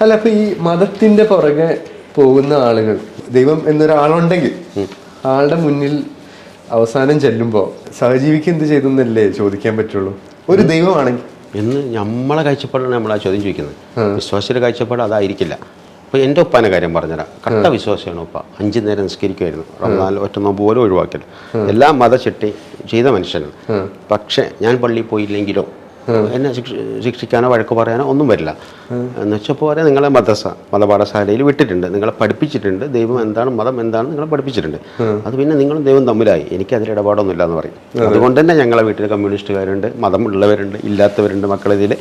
അല്ല അപ്പൊ ഈ മതത്തിന്റെ പുറകെ പോകുന്ന ആളുകൾ ദൈവം എന്നൊരാളുണ്ടെങ്കിൽ ആളുടെ മുന്നിൽ അവസാനം ചെല്ലുമ്പോ സഹജീവിക്ക് എന്ത് ചെയ്തു എന്നല്ലേ ചോദിക്കാൻ പറ്റുള്ളൂ? ഒരു ദൈവമാണെങ്കിൽ. എന്ന് നമ്മളെ കാഴ്ചപ്പാടാണ് നമ്മൾ ആ. ചോദ്യം ചോദിക്കുന്നത് വിശ്വാസിയുടെ കാഴ്ചപ്പാട് അതായിരിക്കില്ല. അപ്പോൾ എന്റെ ഉപ്പാന്റെ കാര്യം പറഞ്ഞുതരാം. കട്ട വിശ്വാസിയാണ് ഉപ്പ. അഞ്ചു നേരം നിസ്കരിക്കുമായിരുന്നു റമദാനിൽ ഒറ്റ നോമ്പ് പോലും ഒഴിവാക്കില്ല എല്ലാ മതചിട്ടി ചെയ്ത മനുഷ്യനാണ്. പക്ഷേ ഞാൻ പള്ളിയിൽ പോയില്ലെങ്കിലോ എന്നെ ശിക്ഷ ശിക്ഷിക്കാനോ വഴക്ക് പറയാനോ ഒന്നും വരില്ല. എന്ന് വെച്ചാൽ നിങ്ങളെ മദ്രസ മതപാഠശാലയിൽ വിട്ടിട്ടുണ്ട്. നിങ്ങളെ പഠിപ്പിച്ചിട്ടുണ്ട്. ദൈവം എന്താണ് മതം എന്താണ് നിങ്ങളെ പഠിപ്പിച്ചിട്ടുണ്ട്. അത് പിന്നെ നിങ്ങളും ദൈവം തമ്മിലായി. എനിക്ക് അതിൽ ഇടപാടൊന്നുമില്ല എന്ന് പറയും. അതുകൊണ്ട് തന്നെ ഞങ്ങളെ വീട്ടിൽ കമ്മ്യൂണിസ്റ്റുകാരുണ്ട് മതം ഉള്ളവരുണ്ട് ഇല്ലാത്തവരുണ്ട് മക്കളിതിൽ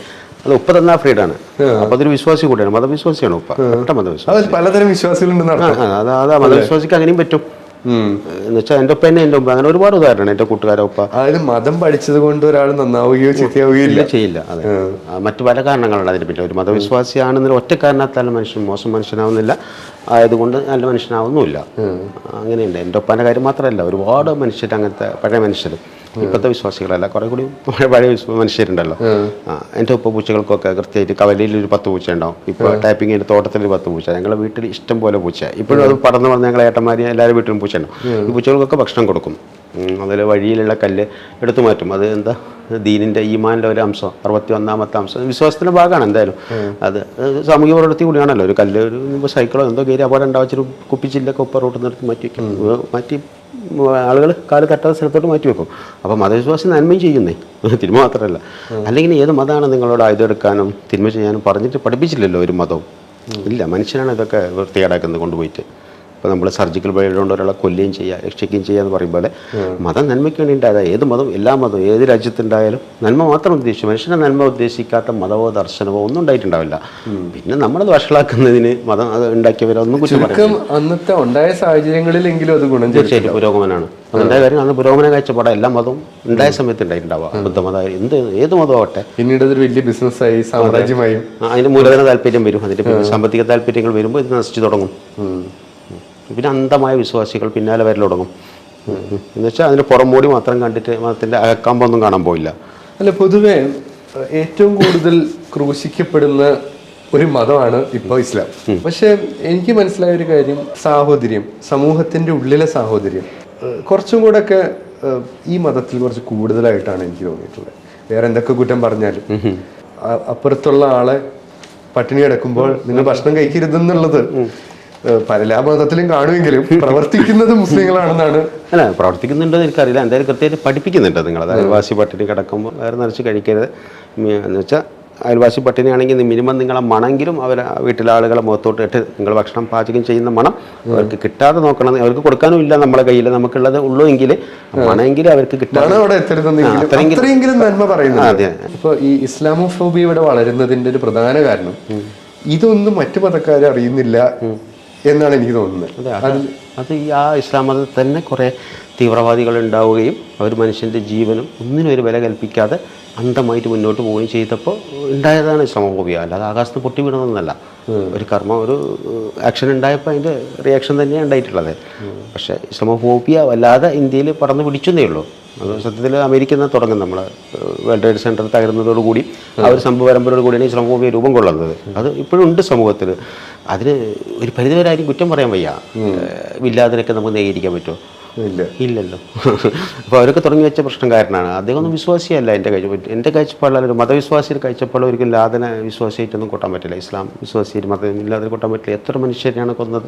അത് ഉപ്പ തന്ന ഫ്രീഡാണ്. അപ്പൊ അതൊരു വിശ്വാസി കൂടിയാണ്. മതവിശ്വാസിയാണ് ഉപ്പ. മതവിശ്വാസി. പലതരം വിശ്വാസികളുണ്ട് അതാ മതവിശ്വാസിക്ക് അങ്ങനെയും പറ്റും. എന്ന് വെച്ചാൽ എന്റെ ഉപ്പ എന്റെ ഉപ്പ അങ്ങനെ ഒരുപാട് ഉദാഹരണം എന്റെ കൂട്ടുകാരെ ഉപ്പ. അതായത് മതം പഠിച്ചത് കൊണ്ട് ഒരാൾ നന്നാവുകയോ ചീത്തയാവുകയോ ഇല്ല ഇല്ല ചെയ്യില്ല അതെ. മറ്റു പല കാരണങ്ങളുണ്ട് അതിന് പിന്നെ ഒരു മതവിശ്വാസിയാണെന്നൊരു ഒറ്റ കാരണത്താലും മനുഷ്യൻ മോശം മനുഷ്യനാവുന്നില്ല. ആയതുകൊണ്ട് നല്ല മനുഷ്യനാവുന്നുമില്ല. അങ്ങനെയുണ്ട്. എന്റെ ഒപ്പാന്റെ കാര്യം മാത്രമല്ല ഒരുപാട് മനുഷ്യർ അങ്ങനത്തെ പഴയ മനുഷ്യർ. ഇപ്പോഴത്തെ വിശ്വാസികളല്ല. കുറെ കൂടി പഴയ മനുഷ്യരുണ്ടല്ലോ. എന്റെ ഉപ്പ പൂച്ചകൾക്കൊക്കെ കൃത്യമായിട്ട് കവലയിൽ ഒരു പത്ത് പൂച്ച ഉണ്ടാവും. ഇപ്പോൾ ടാപ്പിങ്ങിന്റെ തോട്ടത്തിൽ ഒരു പത്ത് പൂച്ച. ഞങ്ങളുടെ വീട്ടിൽ ഇഷ്ടം പോലെ പൂച്ച. ഇപ്പോഴും അത് പടന്ന് പറഞ്ഞ ഞങ്ങളെ ഏട്ടന്മാരെ എല്ലാവരും വീട്ടിലും പൂച്ച ഉണ്ടാവും. ഈ പൂച്ചകൾക്കൊക്കെ ഭക്ഷണം കൊടുക്കും. അതിൽ വഴിയിലുള്ള കല്ല് എടുത്തു മാറ്റും. അത് എന്താ? ദീനിന്റെ ഈമാന്റെ ഒരു അംശം. അറുപത്തി ഒന്നാമത്തെ അംശം. വിശ്വാസത്തിന്റെ ഭാഗമാണ് എന്തായാലും. അത് സാമൂഹ്യ പ്രവർത്തി പ്രവൃത്തി കൂടിയാണല്ലോ. ഒരു കല്ല് ഒരു സൈക്കിളോ എന്തോ കയറി അപകടം ഉണ്ടാവച്ചൊരു കുപ്പിച്ചില്ലൊക്കെ ഉപ്പ റോട്ട് നിർത്തി മാറ്റി വയ്ക്കും മാറ്റി ആളുകൾ കാൽ തട്ടാത്ത സ്ഥലത്തോട്ട് മാറ്റി വെക്കും. അപ്പോൾ മതവിശ്വാസി നന്മയും ചെയ്യുന്നേ. തിന്മ മാത്രമല്ല. അല്ലെങ്കിൽ ഏത് മതമാണ് നിങ്ങളോട് ആയുധം എടുക്കാനും തിന്മ ചെയ്യാനും പറഞ്ഞിട്ട് പഠിപ്പിച്ചില്ലല്ലോ ഒരു മതവും? ഇല്ല മനുഷ്യനാണ് ഇതൊക്കെ വൃത്തികേടാക്കുന്നത് കൊണ്ടുപോയിട്ട്. ഇപ്പോൾ നമ്മൾ സർജിക്കൽ ബ്ലേഡ് കൊണ്ട് ഒരാളെ കൊല്ലുകയും ചെയ്യുക രക്ഷിക്കുകയും ചെയ്യുക എന്ന് പറയുമ്പോൾ മതം നന്മയ്ക്ക് വേണ്ടി ഉണ്ടായത് ഏത് മതം എല്ലാ മതവും ഏത് രാജ്യത്തുണ്ടായാലും നന്മ മാത്രം ഉദ്ദേശിച്ചു മനുഷ്യനെ നന്മ ഉദ്ദേശിക്കാത്ത മതമോ ദർശനമോ ഒന്നും ഉണ്ടായിട്ടുണ്ടാവില്ല. പിന്നെ നമ്മളത് വഷളാക്കുന്നതിന് മതം അത് ഉണ്ടാക്കിയവരൊന്നും കുറ്റം അന്നത്തെ ഉണ്ടായ സാഹചര്യങ്ങളിലെങ്കിലും അത് ഗുണം തീർച്ചയായിട്ടും പുരോഗമനമാണ്. അതിന്റെ കാര്യം അന്ന് പുരോഗമന കാഴ്ചപ്പാട് എല്ലാ മതവും ഉണ്ടായ സമയത്ത് ഉണ്ടായിട്ടുണ്ടാവുക. ബുദ്ധമത എന്ത് ഏത് മതമാവട്ടെ പിന്നീട് അതൊരു വലിയ ബിസിനസ്സായി സാമ്രാജ്യമായി. അതിന് മൂലധന താല്പര്യം വരും. അതിന്റെ സാമ്പത്തിക താല്പര്യങ്ങൾ വരുമ്പോൾ ഇത് നശിച്ചു തുടങ്ങും. പിന്നെ അന്ധമായ വിശ്വാസികൾ പിന്നാലെ വരൽ തുടങ്ങും. എന്ന് വെച്ചാൽ അതിന് പുറംമൂടി മാത്രം കണ്ടിട്ട് മതത്തിന്റെ അകക്കാമ്പൊന്നും കാണാൻ പോയില്ല. അല്ല പൊതുവെ ഏറ്റവും കൂടുതൽ ക്രൂശിക്കപ്പെടുന്ന ഒരു മതമാണ് ഇപ്പോൾ ഇസ്ലാം. പക്ഷെ എനിക്ക് മനസ്സിലായ ഒരു കാര്യം സാഹോദര്യം സമൂഹത്തിന്റെ ഉള്ളിലെ സാഹോദര്യം. കുറച്ചും കൂടെ ഒക്കെ ഈ മതത്തിൽ കുറച്ച് കൂടുതലായിട്ടാണ് എനിക്ക് തോന്നിയിട്ടുള്ളത്. വേറെ എന്തൊക്കെ കുറ്റം പറഞ്ഞാലും. അപ്പുറത്തുള്ള ആളെ പട്ടിണി കിടക്കുമ്പോൾ നിങ്ങൾ ഭക്ഷണം കഴിക്കരുതെന്നുള്ളത് ഏഹ്, പല എല്ലാ മതത്തിലും കാണുമെങ്കിലും പ്രവർത്തിക്കുന്നത് മുസ്ലിങ്ങളാണെന്നാണ്. അല്ല പ്രവർത്തിക്കുന്നുണ്ടോ എന്ന് എനിക്കറിയില്ല. എന്തായാലും കൃത്യമായിട്ട് പഠിപ്പിക്കുന്നുണ്ട് നിങ്ങൾ. അത് അയൽവാസി പട്ടിണി കിടക്കുമ്പോൾ വേറെ നിറച്ച് കഴിക്കരുത്. എന്ന് വെച്ചാൽ അയൽവാസി പട്ടിണിയാണെങ്കിൽ മിനിമം നിങ്ങളെ മണമെങ്കിലും അവരെ വീട്ടിലെ ആളുകളെ മുഖത്തോട്ട് ഇട്ട് നിങ്ങൾ ഭക്ഷണം പാചകം ചെയ്യുന്ന മണം അവർക്ക് കിട്ടാതെ നോക്കണം. അവർക്ക് കൊടുക്കാനും ഇല്ല നമ്മളെ കയ്യിൽ. നമുക്കുള്ളത് ഉള്ളൂ എങ്കിൽ മണമെങ്കിലും അവർക്ക് കിട്ടാതെ അതെ. ഇപ്പൊ ഈ ഇസ്ലാമോഫോബിയ ഇവിടെ വളരുന്നതിന്റെ ഒരു പ്രധാന കാരണം ഇതൊന്നും മറ്റു മതക്കാരെ അറിയുന്നില്ല. എന്നാണ് എനിക്ക് തോന്നുന്നത്. അത് അത് ഈ ആ ഇസ്ലാം മതത്തിൽ തന്നെ കുറേ തീവ്രവാദികൾ ഉണ്ടാവുകയും അവർ മനുഷ്യന്റെ ജീവനും ഒന്നിനും ഒരു വില കൽപ്പിക്കാതെ അന്ധമായിട്ട് മുന്നോട്ട് പോവുകയും ചെയ്തപ്പോൾ ഉണ്ടായതാണ് ഇസ്ലാമോഫോബിയ. അല്ലാതെ ആകാശത്ത് പൊട്ടി വീണതൊന്നല്ല. ഒരു കർമ്മ ഒരു ആക്ഷൻ ഉണ്ടായപ്പോൾ അതിന്റെ റിയാക്ഷൻ തന്നെയാണ് ഉണ്ടായിട്ടുള്ളത്. പക്ഷേ ഇസ്ലാമോഫോബിയ വല്ലാതെ ഇന്ത്യയിൽ പറന്ന് പിടിച്ചെന്നേ ഉള്ളൂ. അത് സത്യത്തിൽ അമേരിക്കയിൽ നിന്ന് തുടങ്ങും നമ്മൾ വേൾഡ് ട്രേഡ് സെന്റർ തകരുന്നതോടുകൂടി ആ ഒരു സംഭവ പരമ്പരയോട് കൂടിയാണ് ഇസ്ലാമോഫോബിയ രൂപം കൊള്ളുന്നത്. അത് ഇപ്പോഴും ഉണ്ട് സമൂഹത്തിൽ. അതിന് ഒരു പരിധിവരെ ആരും കുറ്റം പറയാൻ വയ്യ. ഇല്ലാതിനൊക്കെ നമുക്ക് നേരിടിക്കാൻ പറ്റുമോ? ഇല്ല. ഇല്ലല്ലോ. അപ്പോൾ അവരൊക്കെ തുടങ്ങി വെച്ച പ്രശ്നം കാരണമാണ്. അദ്ദേഹം ഒന്നും വിശ്വാസിയല്ല എന്റെ കാഴ്ചപ്പാട് എന്റെ കാഴ്ചപ്പാടിൽ ഒരു മതവിശ്വാസിയുടെ കാഴ്ചപ്പാട് ഒരിക്കലും ലാതന വിശ്വാസിയായിട്ടൊന്നും കൂട്ടാൻ പറ്റില്ല. ഇസ്ലാം വിശ്വാസിയായിട്ട് മതം ഇല്ലാതെ കൂട്ടാൻ പറ്റില്ല. എത്ര മനുഷ്യരെയാണ് കൊന്നത്?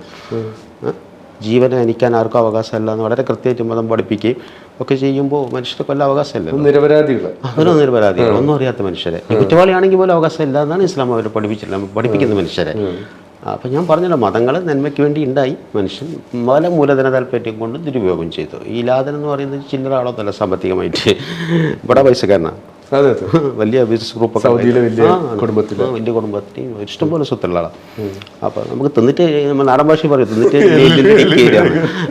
ജീവനെ ഹനിക്കാൻ ആർക്കും അവകാശമല്ല എന്ന് വളരെ കൃത്യമായിട്ട് മതം പഠിപ്പിക്കുകയും ഒക്കെ ചെയ്യുമ്പോൾ മനുഷ്യരെ വല്ല അവകാശമല്ല നിരപരാധികൾ അതിനൊന്നും നിരപരാധികൾ ഒന്നും അറിയാത്ത മനുഷ്യരെ. കുറ്റവാളിയാണെങ്കിൽ പോലും അവകാശമില്ല എന്നാണ് ഇസ്ലാം അവരെ പഠിപ്പിച്ചിട്ടുള്ളത് പഠിപ്പിക്കുന്ന മനുഷ്യരെ. അപ്പം ഞാൻ പറഞ്ഞല്ലോ മതങ്ങൾ നന്മയ്ക്ക് വേണ്ടി ഉണ്ടായി. മനുഷ്യൻ പല മൂലധന താല്പര്യം കൊണ്ട് ദുരുപയോഗം ചെയ്തു. ഈ ലാദൻ എന്ന് പറയുന്നത് ചില്ലറ തല സാമ്പത്തികമായിട്ട്. ഇവിടെ പൈസക്കാരനാണ് വലിയ ബിസിനസ് ഗ്രൂപ്പൊക്കെ സൗദിയിലെ വലിയ. കുടുംബത്തിലെ. വലിയ കുടുംബത്തിൽ ഇഷ്ടംപോലെ സ്വത്തുള്ള ആളാണ് അപ്പോൾ നമുക്ക് തിന്നിട്ട് നമ്മൾ നാടൻ ഭാഷ പറയും തിന്നിട്ട്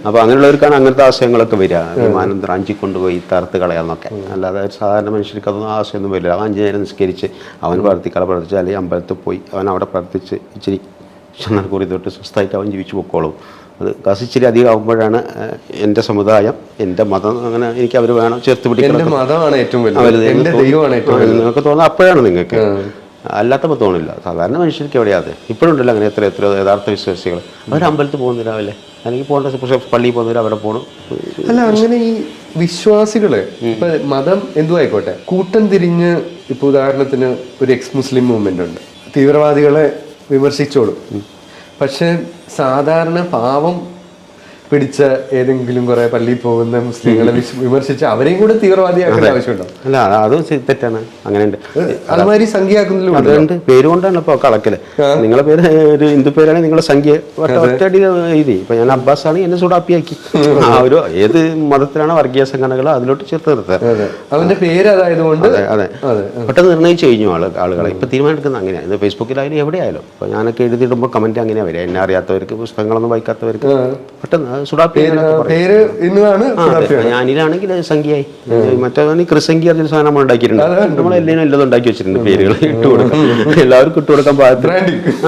അപ്പോൾ അങ്ങനെയുള്ളവർക്കാണ് അങ്ങനത്തെ ആശയങ്ങളൊക്കെ വരിക. വിമാനം റാഞ്ചി കൊണ്ടുപോയി തറുത്ത് കളയാന്നൊക്കെ. അല്ലാതെ സാധാരണ മനുഷ്യർക്ക് അതൊന്നും ആശയമൊന്നും വരില്ല. അവൻ അഞ്ച് നേരം നിസ്കരിച്ച് അവൻ പ്രാർത്ഥിക്കാതെ പ്രാർത്ഥിച്ച് അല്ലെങ്കിൽ അമ്പലത്തിൽ പോയി അവൻ അവിടെ പ്രവർത്തിച്ച് ഇച്ചിരി ചന്ദനക്കുറി തൊട്ട് സ്വസ്ഥമായിട്ട് അവൻ ജീവിച്ചു പൊക്കോളും. അത് കാശ് ഇച്ചിരി അധികം ആകുമ്പോഴാണ് എന്റെ സമുദായം എന്റെ മതം അങ്ങനെ എനിക്ക് അവർ വേണം ചേർത്ത് പിടിക്കണം മതമാണ് ഏറ്റവും വലുത്. വലുത്. നിങ്ങൾക്ക് തോന്നുന്നത് അപ്പോഴാണ് നിങ്ങൾക്ക്. അല്ലാത്തപ്പോൾ തോന്നില്ല. സാധാരണ മനുഷ്യർക്ക് എവിടെയാണ് ഇപ്പോഴുണ്ടല്ലോ അങ്ങനെ എത്ര എത്ര യഥാർത്ഥ വിശ്വാസികൾ. അവർ അമ്പലത്തിൽ പോകുന്നില്ല രാവിലെ. അല്ലെങ്കിൽ പോകേണ്ട പക്ഷേ പള്ളിയിൽ പോകുന്നില്ല അവിടെ പോകണം അല്ല അങ്ങനെ ഈ വിശ്വാസികൾ ഇപ്പൊ മതം എന്തു ആയിക്കോട്ടെ. കൂട്ടം തിരിഞ്ഞ് ഇപ്പൊ ഉദാഹരണത്തിന് ഒരു എക്സ് മുസ്ലിം മൂവ്മെന്റ് ഉണ്ട്. തീവ്രവാദികളെ വിമർശിച്ചോളും. പക്ഷെ സാധാരണ പാവം പിടിച്ച ഏതെങ്കിലും കുറെ പള്ളിയിൽ പോകുന്ന മുസ്ലിങ്ങളെ വിമർശിച്ച അവരെയും കൂടെ തീവ്രവാദിയാക്കേണ്ട ആവശ്യമുണ്ടോ? അല്ല അത് അതും അങ്ങനെ തെറ്റാണ്. അങ്ങനെയുണ്ട്. അതുമാതിരി സംഖ്യയാക്കുന്നില്ല ഉണ്ട്. അതുകൊണ്ട് പേര് കൊണ്ടാണ് ഇപ്പോൾ കളക്കൽ നിങ്ങളെ പേര് ഒരു ഹിന്ദു പേരാണെങ്കിൽ നിങ്ങളെ സംഖ്യ ഒറ്റടി ഒറ്റയടി എഴുതി ഇപ്പൊ ഞാൻ അബ്ബാസ് ആണ് എന്നെ സുഡാപ്പിയാക്കി ആ ഒരു ഏത് മതത്തിലാണ് വർഗീയ സംഘടനകളോ അതിലോട്ട് ചേർത്ത് നിർത്തുക അവന്റെ പേര് അതായതുകൊണ്ട് അതെ പെട്ടെന്ന് നിർണയിച്ചു കഴിഞ്ഞു ആൾ ആളുകളെ. ഇപ്പൊ തീരുമാനിക്കുന്നത് അങ്ങനെയാണ്. ഇത് ഫേസ്ബുക്കിലായാലും എവിടെയായാലും. ഇപ്പൊ ഞാനൊക്കെ എഴുതിയിടുമ്പോൾ കമന്റ് അങ്ങനെ വരിക. എന്നെ അറിയാത്തവർക്ക് പുസ്തകങ്ങളൊന്നും വായിക്കാത്തവർക്ക്. പെട്ടെന്ന് സുഡാപ്പി പേര് ഇന്നതാണ്. ഞാനിലാണെങ്കിൽ സംഖ്യയായി. മറ്റേ കൃസംഖ്യ പറഞ്ഞ സാധനം നമ്മൾ ഉണ്ടാക്കിയിട്ടുണ്ട്. നമ്മൾ എല്ലാവരും എല്ലാം ഉണ്ടാക്കി വെച്ചിട്ടുണ്ട് പേരുകൾ ഇട്ട് കൊടുക്കാം. എല്ലാവർക്കും ഇട്ട് കൊടുക്കാൻ പാകത്തിൽ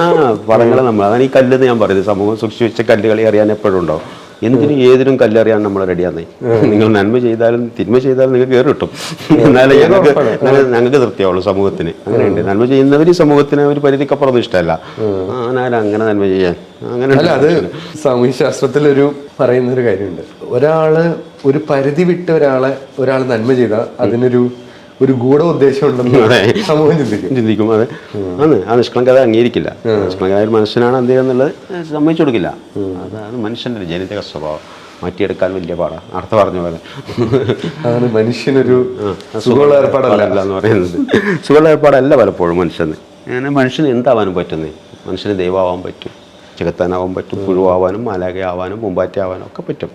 ആ പടങ്ങളെ നമ്മൾ അതാണ് ഈ കല്ലെന്ന് ഞാൻ പറയുന്നത്. സമൂഹം സൂക്ഷിച്ചു വെച്ച കല്ലുകളി അറിയാൻ എപ്പോഴും ഉണ്ടാവും. എന്തിനും ഏതിനും കല്ലറിയാൻ നമ്മൾ റെഡിയാന്നേ. നിങ്ങൾ നന്മ ചെയ്താലും തിന്മ ചെയ്താലും നിങ്ങൾക്ക് കയറി കിട്ടും. എന്നാലേ ഞങ്ങൾക്ക് ഞങ്ങൾക്ക് തൃപ്തിയാവുള്ളൂ സമൂഹത്തിന്. അങ്ങനെയുണ്ട്. നന്മ ചെയ്യുന്നവർ ഈ സമൂഹത്തിന് ഒരു പരിധിക്കപ്പുറം ഇഷ്ടമല്ല. ആനാലും അങ്ങനെ നന്മ ചെയ്യാൻ. അങ്ങനെ അത് സാമൂഹ്യ ശാസ്ത്രത്തിലൊരു പറയുന്ന ഒരു കാര്യമുണ്ട്. ഒരാൾ ഒരു പരിധി വിട്ട് ഒരാളെ ഒരാൾ നന്മ ചെയ്താൽ അതിനൊരു ഒരു ഗൂഢ ഉദ്ദേശം ഉണ്ടെന്ന്. സമൂഹം ചിന്തിക്കും. ചിന്തിക്കും. അതെ. ആണ്. ആ നിഷ്കളങ്കത അംഗീകരിക്കില്ല. നിഷ്കളങ്കത ഒരു മനുഷ്യനാണ് എന്ത് എന്നുള്ളത് സമ്മതിച്ചു കൊടുക്കില്ല. അതാണ് മനുഷ്യന്റെ ഒരു ജനിതക സ്വഭാവം. മാറ്റിയെടുക്കാൻ വലിയ പാടാണ് അടുത്ത പറഞ്ഞ പോലെ. അതാണ് മനുഷ്യനൊരു സുഖമുള്ള ഏർപ്പാടല്ല. എന്ന് പറയുന്നത്. സുഖമുള്ള ഏർപ്പാടല്ല പലപ്പോഴും മനുഷ്യന്. അങ്ങനെ മനുഷ്യന് എന്താവാനും പറ്റുന്നത് മനുഷ്യന് ദൈവമാവാൻ പറ്റും. ചെകുത്താനാവാൻ പറ്റും പുഴുവാവാനും മാലാകയാവാനും പൂമ്പാറ്റയാവാനും ഒക്കെ പറ്റും.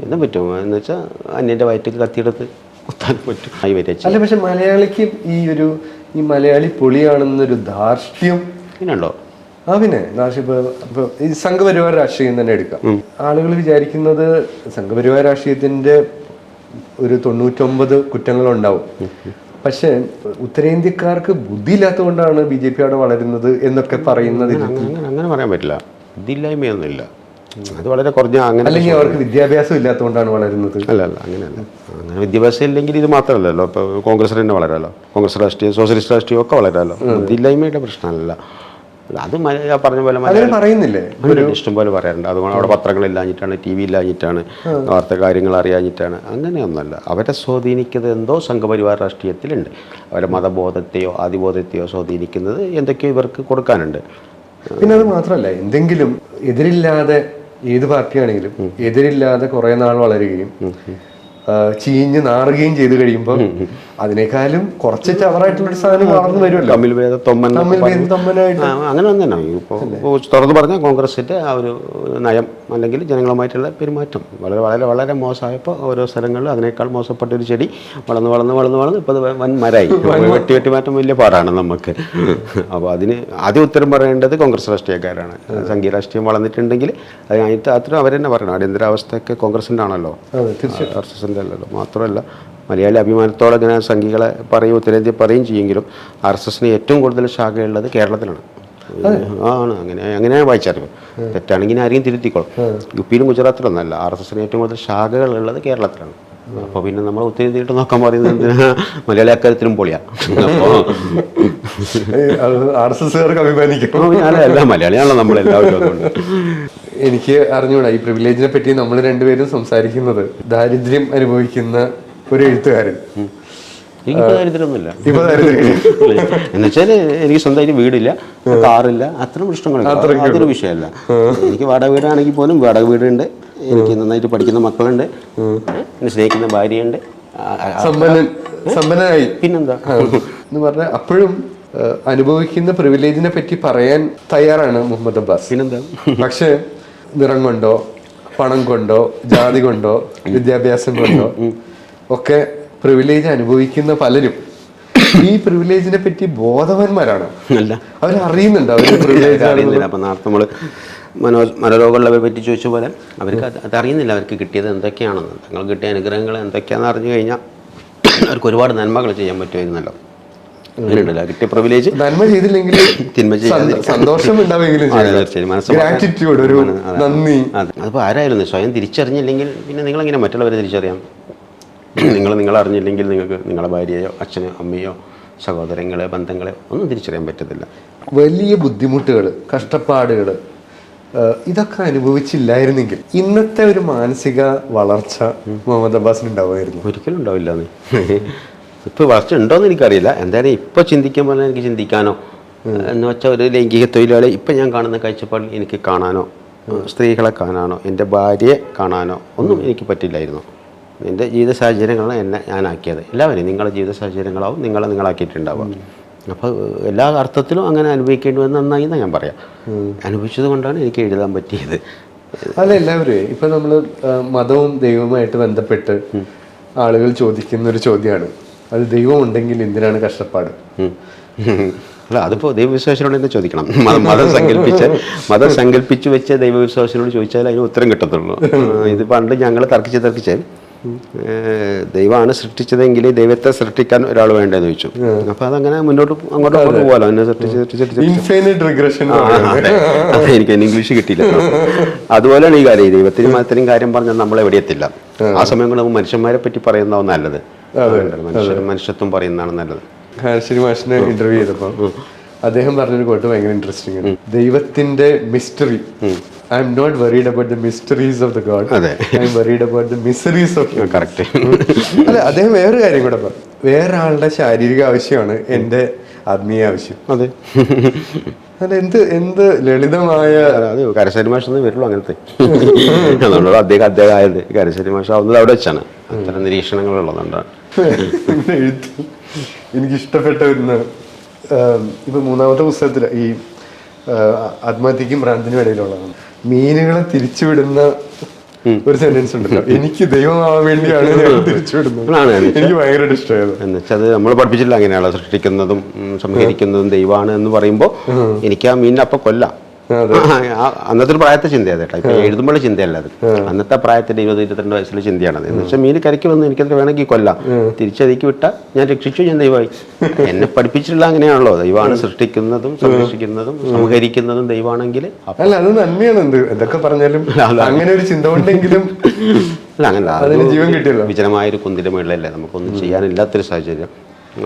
എന്നും പറ്റും. എന്ന് വെച്ചാൽ അന്യന്റെ വയറ്റിൽ കത്തിയെടുത്ത് കുത്താൻ പറ്റും. ആയി വരെ അല്ല പക്ഷെ മലയാളിക്ക് ഈ ഒരു ഈ മലയാളി പൊളിയാണെന്നൊരു ധാർഷ്ട്യം പിന്നെയുണ്ടോ? ആ പിന്നെ. ഈ സംഘപരിവാർ രാഷ്ട്രീയം തന്നെ എടുക്കാം. ആളുകൾ വിചാരിക്കുന്നത് സംഘപരിവാർ രാഷ്ട്രീയത്തിന്റെ ഒരു തൊണ്ണൂറ്റൊമ്പത് കുറ്റങ്ങളുണ്ടാവും. പക്ഷെ ഉത്തരേന്ത്യക്കാർക്ക് ബുദ്ധിയില്ലാത്തതുകൊണ്ടാണ് ബി ജെ പി അവിടെ വളരുന്നത് എന്നൊക്കെ പറയുന്നതിൽ അങ്ങനെ അങ്ങനെ അങ്ങനെ പറയാൻ പറ്റില്ല. ബുദ്ധിയില്ലായ്മയൊന്നുമില്ല. അത് വളരെ കുറഞ്ഞ അങ്ങനെ അല്ലെങ്കിൽ അവർക്ക് വിദ്യാഭ്യാസം ഇല്ലാത്തതുകൊണ്ടാണ് വളരുന്നത്. അല്ല അല്ല അങ്ങനെയല്ല. അങ്ങനെ വിദ്യാഭ്യാസം ഇല്ലെങ്കിൽ ഇത് മാത്രമല്ലല്ലോ. ഇപ്പോൾ കോൺഗ്രസ് തന്നെ വളരാമല്ലോ കോൺഗ്രസ് രാഷ്ട്രീയം സോഷ്യലിസ്റ്റ് രാഷ്ട്രീയം ഒക്കെ വളരാമല്ലോ ബുദ്ധിയില്ലായ്മയുടെ പ്രശ്നമല്ല. അത് ഞാൻ പറഞ്ഞ പോലെ പറയുന്നില്ലേ? ഇഷ്ടം പോലെ പറയാറുണ്ട്. അതുകൊണ്ട് അവിടെ പത്രങ്ങൾ ഇല്ലാഞ്ഞിട്ടാണ് ടി വി ഇല്ലാഞ്ഞിട്ടാണ് വാർത്ത കാര്യങ്ങൾ അറിയാഞ്ഞിട്ടാണ്. അങ്ങനെയൊന്നുമല്ല. അവരെ സ്വാധീനിക്കുന്നത് എന്തോ സംഘപരിവാർ രാഷ്ട്രീയത്തിലുണ്ട്. അവരെ മതബോധത്തെയോ ആദിബോധത്തെയോ സ്വാധീനിക്കുന്നത് എന്തൊക്കെയോ ഇവർക്ക് കൊടുക്കാനുണ്ട്. പിന്നെ അത് മാത്രമല്ല എന്തെങ്കിലും എതിരില്ലാതെ ഏത് പാർട്ടിയാണെങ്കിലും എതിരില്ലാതെ കുറെ നാൾ വളരുകയും ചീഞ്ഞ് നാറുകയും ചെയ്തു കഴിയുമ്പോൾ അതിനേക്കാളും കുറച്ച് ചവറായിട്ടുള്ളൊരു സാധനം വളർന്നു വരുമല്ലോ. തമ്മിൽ ഭേദ തൊമ്മൻ തമ്മനായിട്ട് അങ്ങനെ തന്നെയാണ് തന്നെ ഇപ്പോൾ തുറന്നു പറഞ്ഞാൽ കോൺഗ്രസിന്റെ ആ ഒരു നയം അല്ലെങ്കിൽ ജനങ്ങളുമായിട്ടുള്ള പെരുമാറ്റം. വളരെ വളരെ വളരെ മോശമായപ്പോൾ ഓരോ സ്ഥലങ്ങളിൽ അതിനേക്കാൾ മോശപ്പെട്ട ഒരു ചെടി വളർന്ന് വളർന്ന് വളർന്ന് വളർന്ന് ഇപ്പോൾ അത് വൻ മരായി. വെട്ടി വെട്ടി മാറ്റം വലിയ പാടാണ് നമുക്ക്. അപ്പോൾ അതിന് ആദ്യം ഉത്തരം പറയേണ്ടത് കോൺഗ്രസ് രാഷ്ട്രീയക്കാരാണ്. സംഘീയ രാഷ്ട്രീയം വളർന്നിട്ടുണ്ടെങ്കിൽ അതിനായിട്ട് അത്രയും അത്ര തന്നെ പറയണം. അടിയന്തരാവസ്ഥയൊക്കെ കോൺഗ്രസിന്റെ ആണല്ലോ ആർ എസ് എസിന്റെ അല്ലല്ലോ മാത്രമല്ല മലയാളി അഭിമാനത്തോടെ ഇങ്ങനെ സംഘികളെ പറയും ഉത്തരേന്ത്യ പറയും ചെയ്യുമെങ്കിലും ആർ എസ് എസിന് ഏറ്റവും കൂടുതൽ ശാഖയുള്ളത് കേരളത്തിലാണ്. ആണ്. അങ്ങനെ അങ്ങനെ വായിച്ചറിവ് തെറ്റാണെങ്കിൽ ആരെയും തിരുത്തിക്കോളും. യു പിയിലും ഗുജറാത്തിലൊന്നല്ല ആർ എസ് എസിന് ഏറ്റവും കൂടുതൽ ശാഖകളുള്ളത് കേരളത്തിലാണ്. അപ്പോൾ പിന്നെ നമ്മൾ ഉത്തരേന്ത്യയിട്ട് നോക്കാൻ പറയുന്നത് എന്തിനാ? മലയാളി അക്കാര്യത്തിലും പൊളിയാണ് അപ്പോൾ ആർ എസ് എസ്കാർക്ക് അഭിമാനിക്കും. അല്ല മലയാളിയാണല്ലോ നമ്മളെല്ലാവരും അതുകൊണ്ട്. എനിക്ക് അറിഞ്ഞൂടാ ഈ പ്രിവിലേജിനെ പറ്റി നമ്മൾ രണ്ടുപേരും സംസാരിക്കുന്നത് ദാരിദ്ര്യം അനുഭവിക്കുന്ന ഒരു എഴുത്തുകാരൻ. എനിക്ക് ദാരിദ്ര്യമൊന്നുമില്ല. എന്നുവെച്ചാൽ എനിക്ക് സ്വന്തമായിട്ട് വീടില്ല കാറില്ല അത്തരം പ്രശ്നങ്ങളില്ല അതൊരു വിഷയമല്ല. എനിക്ക് വാടക വീടാണെങ്കിൽ പോലും വാടക വീടുണ്ട്. എനിക്ക് നന്നായിട്ട് പഠിക്കുന്ന മക്കളുണ്ട്. എന്നെ സ്നേഹിക്കുന്ന ഭാര്യയുണ്ട്. സമ്പന്നനായി. പിന്നെന്താ? എന്ന് പറഞ്ഞാൽ അപ്പോഴും അനുഭവിക്കുന്ന പ്രിവിലേജിനെ പറ്റി പറയാൻ തയ്യാറാണ് മുഹമ്മദ് അബ്ബാസ്. പിന്നെന്താ? പക്ഷെ നിറം കൊണ്ടോ പണം കൊണ്ടോ ജാതി കൊണ്ടോ വിദ്യാഭ്യാസം കൊണ്ടോ ഒക്കെ പ്രിവിലേജ് അനുഭവിക്കുന്ന പലരും. ഈ പ്രിവിലേജിനെ പറ്റി ബോധവാന്മാരാണ്. അല്ല. അവർ അറിയുന്നുണ്ട് അവർ പ്രിവിലേജ് അറിയുന്നില്ല. അപ്പം നേരത്തെ നമ്മൾ മനോ മനോരോഗമുള്ളവരെ പറ്റി ചോദിച്ച പോലെ അവർക്ക് അത് അറിയുന്നില്ല. അവർക്ക് കിട്ടിയത് എന്തൊക്കെയാണെന്ന്. തങ്ങൾ കിട്ടിയ അനുഗ്രഹങ്ങൾ എന്തൊക്കെയാണെന്ന് അറിഞ്ഞു കഴിഞ്ഞാൽ അവർക്ക് ഒരുപാട് നന്മകൾ ചെയ്യാൻ പറ്റുമായിരുന്നല്ലോ. അങ്ങനെയുണ്ടല്ലോ. കിട്ടിയ പ്രിവിലേജ് നന്മ ചെയ്തില്ലെങ്കിൽ തിന്മ സന്തോഷം തീർച്ചയായും. മനസ്സ് ഗ്രാറ്റിറ്റ്യൂഡ് ഒരു അതെ. നന്ദി. അതെ. അതിപ്പോൾ ആരായിരുന്നു? സ്വയം തിരിച്ചറിഞ്ഞില്ലെങ്കിൽ പിന്നെ നിങ്ങളെങ്ങനെ മറ്റുള്ളവരെ തിരിച്ചറിയാം? നിങ്ങൾ നിങ്ങൾ അറിഞ്ഞില്ലെങ്കിൽ നിങ്ങൾക്ക് നിങ്ങളുടെ ഭാര്യയോ അച്ഛനോ അമ്മയോ സഹോദരങ്ങളെ ബന്ധങ്ങളെ ഒന്നും തിരിച്ചറിയാൻ പറ്റത്തില്ല. വലിയ ബുദ്ധിമുട്ടുകൾ കഷ്ടപ്പാടുകൾ ഇതൊക്കെ അനുഭവിച്ചില്ലായിരുന്നെങ്കിൽ ഇന്നത്തെ ഒരു മാനസിക വളർച്ച മുഹമ്മദ് അബ്ബാസിന് ഉണ്ടാവുമായിരുന്നു. ഒരിക്കലും ഉണ്ടാവില്ല ഇപ്പോൾ വളർച്ച ഉണ്ടോയെന്ന് എനിക്കറിയില്ല. എന്തായാലും ഇപ്പോൾ ചിന്തിക്കാൻ പോലെ എനിക്ക് ചിന്തിക്കാനോ എന്ന് വെച്ചാൽ ഒരു ലൈംഗിക തൊഴിലാളി ഇപ്പം ഞാൻ കാണുന്ന കാഴ്ചപ്പാടിൽ എനിക്ക് കാണാനോ സ്ത്രീകളെ കാണാനോ എന്റെ ഭാര്യയെ കാണാനോ ഒന്നും എനിക്ക് പറ്റില്ലായിരുന്നു. എന്റെ ജീവിത സാഹചര്യങ്ങളാണ് എന്നെ ഞാനാക്കിയത്. എല്ലാവരെയും നിങ്ങളുടെ ജീവിത സാഹചര്യങ്ങളാവും നിങ്ങളെ നിങ്ങളാക്കിയിട്ടുണ്ടാവുക. അപ്പോൾ എല്ലാ അർത്ഥത്തിലും അങ്ങനെ അനുഭവിക്കേണ്ടി വന്ന് നന്നായി എന്നാണ് ഞാൻ പറയാം. അനുഭവിച്ചത് കൊണ്ടാണ് എനിക്ക് എഴുതാൻ പറ്റിയത്. അല്ല എല്ലാവരും ഇപ്പം നമ്മൾ മതവും ദൈവവുമായിട്ട് ബന്ധപ്പെട്ട് ആളുകൾ ചോദിക്കുന്ന ഒരു ചോദ്യമാണ് അത് ദൈവം ഉണ്ടെങ്കിൽ എന്തിനാണ് കഷ്ടപ്പാട്? അല്ല അതിപ്പോൾ ദൈവവിശ്വാസിനോട് തന്നെ ചോദിക്കണം? മതം മതം സങ്കല്പിച്ച് മതം സങ്കല്പിച്ച് വെച്ച ദൈവവിശ്വാസിനോട് ചോദിച്ചാൽ അതിന് ഉത്തരം കിട്ടത്തുള്ളൂ. ഇത് പണ്ട് ഞങ്ങൾ തർക്കിച്ച് തർക്കിച്ച് ദൈവമാണ് സൃഷ്ടിച്ചതെങ്കിൽ ദൈവത്തെ സൃഷ്ടിക്കാൻ ഒരാൾ വേണ്ടെന്ന് ചോദിച്ചു. അപ്പൊ അതങ്ങനെ മുന്നോട്ട് അങ്ങോട്ട് അങ്ങോട്ട് പോകാലോ എന്നെ സൃഷ്ടിച്ച് എനിക്ക് ഇംഗ്ലീഷ് കിട്ടിയില്ല. അതുപോലെയാണ് ഈ കാര്യം. ദൈവത്തിനും മാത്രം കാര്യം പറഞ്ഞാൽ നമ്മൾ എവിടെ എത്തില്ല ആ സമയം കൊണ്ട് മനുഷ്യന്മാരെ പറ്റി പറയുന്നതാവും നല്ലത്. മനുഷ്യർ മനുഷ്യത്വം പറയുന്നതാണ് നല്ലത്. മാഷിനെ ഇന്റർവ്യൂ ചെയ്തപ്പോ അദ്ദേഹം പറഞ്ഞൊരു കോട്ട് ഭയങ്കര ഇൻട്രസ്റ്റിംഗ് ആണ്. ദൈവത്തിന്റെ mystery I'm not worried about the mysteries of the God. I'm worried about the miseries of correct അല്ല അദ്ദേഹം വേറൊരു കാര്യം കൂടെ പറഞ്ഞു. വേറെ ആളുടെ ശാരീരിക ആവശ്യമാണ് എന്റെ ആത്മീയ ആവശ്യം. അതെ. അല്ല എന്ത് എന്ത് ലളിതമായ കരശരി കരശ്ശേരി മാഷ് എന്ന് വരുള്ളൂ അങ്ങനത്തെ. നമ്മളോട് അദ്ദേഹം അദ്ദേഹം ആയത് കരശരി മാഷ് ആവുന്നത് അവിടെ വെച്ചാണ്. അത്തരം നിരീക്ഷണങ്ങളുള്ളതുകൊണ്ടാണ്. എനിക്കിഷ്ടപ്പെട്ട എഴുത്ത്. എനിക്ക് ഇഷ്ടപ്പെട്ട ഒന്ന് ഇപ്പൊ മൂന്നാമത്തെ പുസ്തകത്തിൽ ഈ ആത്മഹത്യക്കും ഭ്രാന്തിനും ഇടയിലുള്ളതാണ്. മീനുകളെ തിരിച്ചുവിടുന്ന ഒരു സെന്റൻസ് ഉണ്ടല്ലോ. എനിക്ക് ദൈവമാവാൻ വേണ്ടിയാണ് തിരിച്ചുവിടുന്നത്. എനിക്ക് ഭയങ്കരമായിട്ട് ഇഷ്ടമായത്. എന്നുവെച്ചാൽ അത് നമ്മൾ പഠിപ്പിച്ചില്ല അങ്ങനെയാണ്. സൃഷ്ടിക്കുന്നതും സംഹരിക്കുന്നതും ദൈവമാണ് എന്ന് പറയുമ്പോൾ എനിക്ക് ആ മീനിനെ അപ്പം കൊല്ലാം. അന്നത്തെ ഒരു പ്രായത്തെ ചിന്തയാണ് കേട്ടോ. ഇപ്പൊ എഴുതുമ്പോൾ ചിന്തയല്ല അത്. അന്നത്തെ പ്രായത്തിന്റെ ഇരുപത് ഇരുപത്തിരണ്ട് വയസ്സിലെ ചിന്തയാണത്. എന്ന് വെച്ചാൽ മീൻ കരയ്ക്ക് വന്ന് എനിക്കത് വേണമെങ്കിൽ കൊല്ലാം. തിരിച്ചതിക്ക് വിട്ട ഞാൻ രക്ഷിച്ചു ഞാൻ ദൈവമായി. എന്നെ പഠിപ്പിച്ചിട്ടുള്ള അങ്ങനെയാണല്ലോ. ദൈവമാണ് സൃഷ്ടിക്കുന്നതും സംരക്ഷിക്കുന്നതും സംഹരിക്കുന്നതും ദൈവമാണെങ്കിൽ അപ്പം അല്ല അത് നന്മയാണ് എന്ത് എന്തൊക്കെ പറഞ്ഞാലും അങ്ങനെ ഒരു ചിന്ത കൊണ്ടെങ്കിലും അല്ല അങ്ങനെ അതിന് ജീവൻ കിട്ടിയല്ലോ. വിജനമായ ഒരു കുന്തിന്റെ മുകളിലല്ലേ നമുക്കൊന്നും ചെയ്യാനില്ലാത്തൊരു സാഹചര്യം.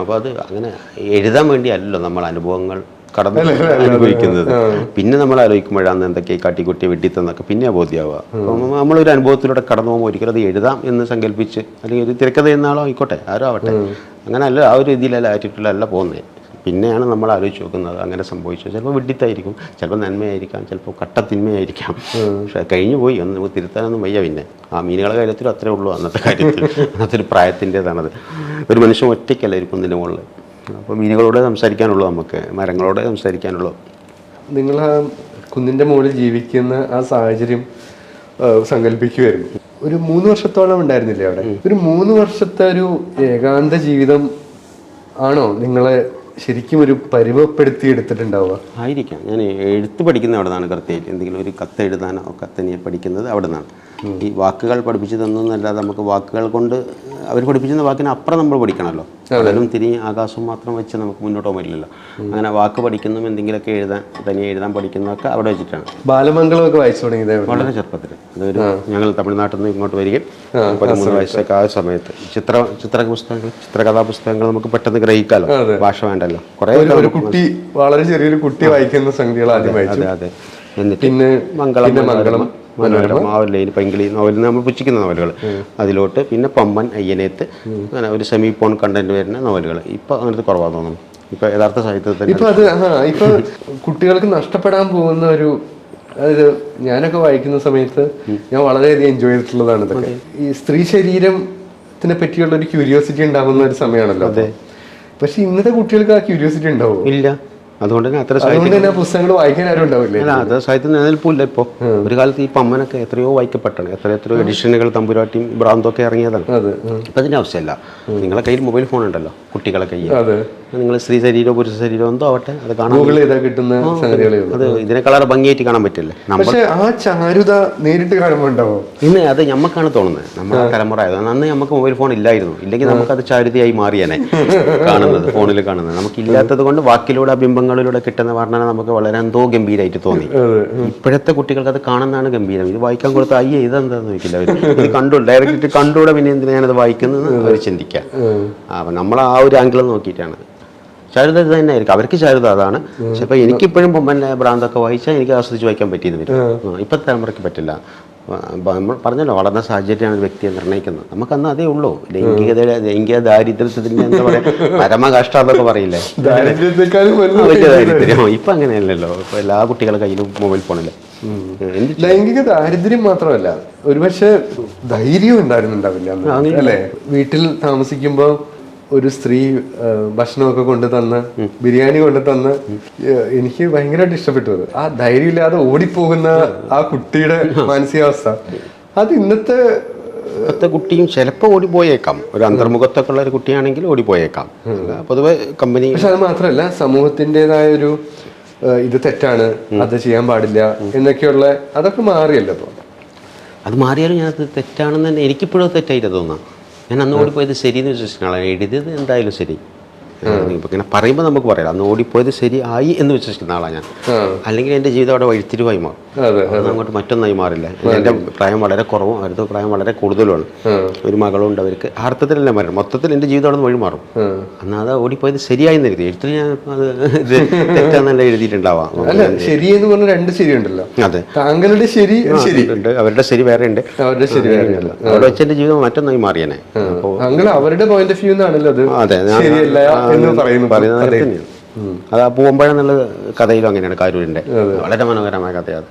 അപ്പോൾ അത് അങ്ങനെ എഴുതാൻ വേണ്ടിയല്ലോ നമ്മൾ അനുഭവങ്ങൾ കടന്ന് അനുഭവിക്കുന്നത്. പിന്നെ നമ്മൾ ആലോചിക്കുമ്പോഴാണ് എന്തൊക്കെ കാട്ടിക്കുട്ടി വെട്ടിത്തന്നൊക്കെ പിന്നെ ബോധ്യമാവുക അപ്പം നമ്മളൊരു അനുഭവത്തിലൂടെ കടന്നു പോകുമ്പോൾ ഒരിക്കലും അത് എഴുതാം എന്ന് സങ്കല്പിച്ച് അല്ലെങ്കിൽ ഒരു തിരക്കഥ എന്നാളോ ആയിക്കോട്ടെ ആരോ ആവട്ടെ. അങ്ങനെ അല്ല ആ ഒരു രീതിയിലല്ല ആറ്റിറ്റ്യൂഡിലല്ല പോകുന്നത്. പിന്നെയാണ് നമ്മൾ ആലോചിച്ച് നോക്കുന്നത് അങ്ങനെ സംഭവിച്ചത്. ചിലപ്പോൾ വിഡിത്തായിരിക്കും ചിലപ്പോൾ നന്മയായിരിക്കാം ചിലപ്പോൾ കട്ടത്തിന്മയായിരിക്കാം. പക്ഷെ കഴിഞ്ഞു പോയി ഒന്ന് നമുക്ക് തിരുത്താനൊന്നും വയ്യ പിന്നെ. ആ മീനുകളുടെ കാര്യത്തിലും അത്രേ ഉള്ളൂ അന്നത്തെ കാര്യത്തിൽ. അന്നത്തെ ഒരു പ്രായത്തിന്റെതാണത്. ഒരു മനുഷ്യൻ ഒറ്റയ്ക്കല്ല ഒരു കുന്നിന്റെ മുകളിൽ. അപ്പോൾ മീനുകളോട് സംസാരിക്കാനുള്ളൂ നമുക്ക് മരങ്ങളോട് സംസാരിക്കാനുള്ളൂ. നിങ്ങൾ ആ കുന്നിന്റെ മുകളിൽ ജീവിക്കുന്ന ആ സാഹചര്യം സങ്കല്പിക്കുമായിരുന്നു ഒരു മൂന്ന് വർഷത്തോളം ഉണ്ടായിരുന്നില്ലേ അവിടെ? ഒരു മൂന്ന് വർഷത്തെ ഒരു ഏകാന്ത ജീവിതം ആണോ നിങ്ങളെ ശരിക്കും ഒരു പരിമപ്പെടുത്തി എടുത്തിട്ടുണ്ടാവുക? ആയിരിക്കാം. ഞാൻ എഴുത്ത് പഠിക്കുന്നത് അവിടെ നിന്നാണ് കൃത്യമായിട്ട്. എന്തെങ്കിലും ഒരു കത്ത് എഴുതാനോ കത്തനിയെ പഠിക്കുന്നത് അവിടെ നിന്നാണ് ഈ വാക്കുകൾ പഠിപ്പിച്ചു തന്നല്ലാതെ നമുക്ക് വാക്കുകൾ കൊണ്ട് അവർ പഠിപ്പിക്കുന്ന വാക്കിന് അപ്പുറം നമ്മൾ പഠിക്കണമല്ലോ. കടലും തിരിഞ്ഞ് ആകാശം മാത്രം വെച്ച് നമുക്ക് മുന്നോട്ട് പോകാൻ പറ്റില്ലല്ലോ. അങ്ങനെ വാക്ക് പഠിക്കുന്നതും എന്തെങ്കിലുമൊക്കെ എഴുതാൻ തനിയെ എഴുതാൻ പഠിക്കുന്നതൊക്കെ അവിടെ വെച്ചിട്ടാണ്. ബാലമംഗളമൊക്കെ വായിച്ചു തുടങ്ങിയത്? വളരെ ചെറുപ്പത്തിൽ. അതൊരു ഞങ്ങൾ തമിഴ്നാട്ടിൽ നിന്ന് ഇങ്ങോട്ട് വരികയും പതിമൂന്ന് വയസ്സൊക്കെ ആ സമയത്ത്. ചിത്ര ചിത്ര പുസ്തകങ്ങൾ ചിത്രകഥാ പുസ്തകങ്ങൾ നമുക്ക് പെട്ടെന്ന് ഗ്രഹിക്കാലോ ഭാഷ വേണ്ടല്ലോ. കുറേ ഒരു കുട്ടി വളരെ ചെറിയൊരു കുട്ടി വായിക്കുന്ന സംഗതികൾ ആദ്യം വായിച്ചു. അതെ അതെ. എന്നിട്ട് പിന്നെ മംഗളം മംഗളം. മനോരമ നോവലിൽ പൈങ്കിളി നോവലിൽ നമ്മൾ പുച്ഛിക്കുന്ന നോവലുകൾ. അതിലോട്ട് പിന്നെ പമ്പൻ അയ്യനേത്ത് അങ്ങനെ ഒരു സെമി പോൺ കണ്ടന്റ് വരുന്ന നോവലുകൾ. ഇപ്പൊ അങ്ങനത്തെ കുറവാണെന്ന് തോന്നുന്നു. ഇപ്പൊ യഥാർത്ഥ സാഹിത്യത്തിൽ ഇപ്പൊ അത് ഇപ്പൊ കുട്ടികൾക്ക് നഷ്ടപ്പെടാൻ പോകുന്ന ഒരു അതായത് ഞാനൊക്കെ വായിക്കുന്ന സമയത്ത് ഞാൻ വളരെയധികം എൻജോയ് ചെയ്തിട്ടുള്ളതാണ് ഇതൊക്കെ. ഈ സ്ത്രീ ശരീരത്തിനെ പറ്റിയുള്ള ഒരു ക്യൂരിയോസിറ്റി ഉണ്ടാകുന്ന ഒരു സമയമാണല്ലോ. അതെ. പക്ഷെ ഇന്നത്തെ കുട്ടികൾക്ക് ആ ക്യൂരിയോസിറ്റി ഉണ്ടാവും? ഇല്ല. അതുകൊണ്ട് തന്നെ അത്ര സാഹിത്യം പുസ്തകങ്ങൾ വായിക്കാൻ ആരും ഉണ്ടാവില്ല? അല്ല അത് സാഹിത്യം നിലനിൽപ്പില്ല ഇപ്പോൾ ഒരു കാലത്ത് ഈ പമ്മനൊക്കെ എത്രയോ വായിക്കപ്പെട്ടാണ് എത്ര എത്രയോ എഡിഷനുകൾ തമ്പുരാട്ടിയും ഭ്രാന്തൊക്കെ ഇറങ്ങിയതാണ്. അപ്പം ഇപ്പം അതിന്റെ ആവശ്യമില്ല നിങ്ങളെ കയ്യിൽ മൊബൈൽ ഫോൺ ഉണ്ടല്ലോ കുട്ടികളെ കയ്യിൽ. നിങ്ങൾ സ്ത്രീ ശരീരമോ പുരുഷ ശരീരമോ എന്തോ ആവട്ടെ അത് കാണാൻ കിട്ടുന്ന അത് ഇതിനേക്കാളേറെ ഭംഗിയായിട്ട് കാണാൻ പറ്റില്ലേ? പക്ഷെ ആ ചാരുത നേരിട്ട് കാണുമ്പോണ്ടാവോ ഇന്ന് അത് ഞമ്മക്കാണ് തോന്നുന്നത്. നമ്മുടെ തലമുറ. ആയത് അന്ന് നമുക്ക് മൊബൈൽ ഫോൺ ഇല്ലായിരുന്നു. ഇല്ലെങ്കിൽ നമുക്കത് ചാരുതയായി മാറിയാനെ. കാണുന്നത് ഫോണിൽ കാണുന്നത്. നമുക്ക് ഇല്ലാത്തത് കൊണ്ട് വാക്കിലൂടെ ബിംബങ്ങളിലൂടെ കിട്ടുന്ന വർണന നമുക്ക് വളരെ എന്തോ ഗംഭീരമായിട്ട് തോന്നി. ഇപ്പോഴത്തെ കുട്ടികൾക്ക് അത് കാണുന്നതാണ് ഗംഭീരം. ഇത് വായിക്കാൻ കൊടുത്ത അയ്യേ ഇതെന്താന്ന് ചോദിക്കില്ല അവർ ഇത് കണ്ടു ഡയറക്റ്റ് കണ്ടൂടെ പിന്നെ എന്തിനാണ് ഞാനത് വായിക്കുന്നത്? അവർ ചിന്തിക്കുക. അപ്പം നമ്മൾ ആ ഒരു ആംഗിൾ നോക്കിയിട്ടാണ്. ചാരുത ഇത് തന്നെ ആയിരിക്കും അവർക്ക് ചാരുത അതാണ്. പക്ഷെ ഇപ്പൊ എനിക്കിപ്പോഴും പൊമ്മന്റെ ഭ്രാന്തൊക്കെ വായിച്ചാൽ എനിക്ക് ആസ്വദിച്ച് വായിക്കാൻ പറ്റിയെന്ന് വരും. ഇപ്പോഴത്തെ തലമുറയ്ക്ക് പറ്റില്ല. നമ്മൾ പറഞ്ഞല്ലോ വളർന്ന സാഹചര്യമാണ് വ്യക്തിയെ നിർണയിക്കുന്നത്. നമുക്കന്ന് അതേ ഉള്ളൂ. ലൈംഗികതയുടെ ലൈംഗിക ദാരിദ്ര്യത്തിന്റെ എന്താ പറയാ പരമകഷ്ടം എന്നൊക്കെ പറയില്ലേ? വലിയ ദാരിദ്ര്യം. ഇപ്പൊ അങ്ങനെയല്ലല്ലോ. ഇപ്പൊ എല്ലാ കുട്ടികളുടെ കയ്യിലും മൊബൈൽ ഫോണിൽ ലൈംഗിക ദാരിദ്ര്യം മാത്രമല്ല ഒരുപക്ഷെ ധൈര്യം ഉണ്ടായിരുന്നുണ്ടാവില്ല. അല്ലേ? വീട്ടിൽ താമസിക്കുമ്പോ ഒരു സ്ത്രീ ഭക്ഷണമൊക്കെ കൊണ്ടു തന്ന് ബിരിയാണി കൊണ്ടു തന്ന് എനിക്ക് ഭയങ്കരമായിട്ട് ഇഷ്ടപ്പെട്ടു അത് ആ ധൈര്യമില്ലാതെ ഓടിപ്പോകുന്ന ആ കുട്ടിയുടെ മാനസികാവസ്ഥ. അത് ഇന്നത്തെ ഇന്നത്തെ കുട്ടിയും ചിലപ്പോൾ ഓടിപ്പോയേക്കാം. ഒരു അന്തർമുഖത്തൊക്കെ ഉള്ള ഒരു കുട്ടിയാണെങ്കിൽ ഓടിപ്പോയേക്കാം. പൊതുവെ കമ്പനി പക്ഷെ അത് മാത്രമല്ല സമൂഹത്തിന്റെതായ ഒരു ഇത് തെറ്റാണ്. അത് ചെയ്യാൻ പാടില്ല എന്നൊക്കെയുള്ള അതൊക്കെ മാറിയല്ലോ അത് മാറിയാലും ഞാനത് തെറ്റാണെന്ന് തന്നെ എനിക്കിപ്പോഴും തെറ്റായിട്ട് തോന്നാം. ഞാൻ അന്ന് ഓടിപ്പോയത് ശരിയെന്ന് വിശ്വസിക്കുന്ന ആളാണ് എഴുതിയത് എന്തായാലും ശരി. ഇപ്പം ഇങ്ങനെ പറയുമ്പോൾ നമുക്ക് പറയാം. അന്ന് ഓടിപ്പോയത് ശരിയായി എന്ന് വിശ്വസിക്കുന്ന ആളാണ് ഞാൻ. അല്ലെങ്കിൽ എന്റെ ജീവിതം അവിടെ വഴിത്തിരിവായി മാറും. അതെ അങ്ങോട്ട് മറ്റൊന്നായി മാറില്ല. എന്റെ പ്രായം വളരെ കുറവും അവരുടെ പ്രായം വളരെ കൂടുതലുമാണ്. ഒരു മകളുണ്ട് അവർക്ക്. അർത്ഥത്തിലല്ല മാറും മൊത്തത്തിൽ എന്റെ ജീവിതം അവിടെ വഴി മാറും. എന്നാൽ അത് ഓടിപ്പോയത് ശരിയായി എന്ന് എഴുതി. എഴുത്തിൽ ഞാൻ അത് തെറ്റാന്നല്ല എഴുതിയിട്ടുണ്ടാവാം ശരി എന്ന് പറഞ്ഞ രണ്ട് ശരിയുണ്ടല്ലോ അതെ. താങ്കളുടെ ശരി ശരി. ഉണ്ട്. അവരുടെ ശരി വേറെ ഉണ്ട്. അവരുടെ ശരി വേറെയല്ല. അവിടെ വെച്ച് എന്റെ ജീവിതം മറ്റൊന്നായി മാറിയനെ. അപ്പോൾ അവരുടെ പോയിന്റ് ഓഫ് വ്യൂ എന്നാണല്ലോ അത്. അതെ ശരിയല്ല പറയുന്നത് അത് ആ പൂവമ്പഴ എന്നുള്ള കഥയിലും അങ്ങനെയാണ് കാരൂരിന്റെ. വളരെ മനോഹരമായ കഥയാണ്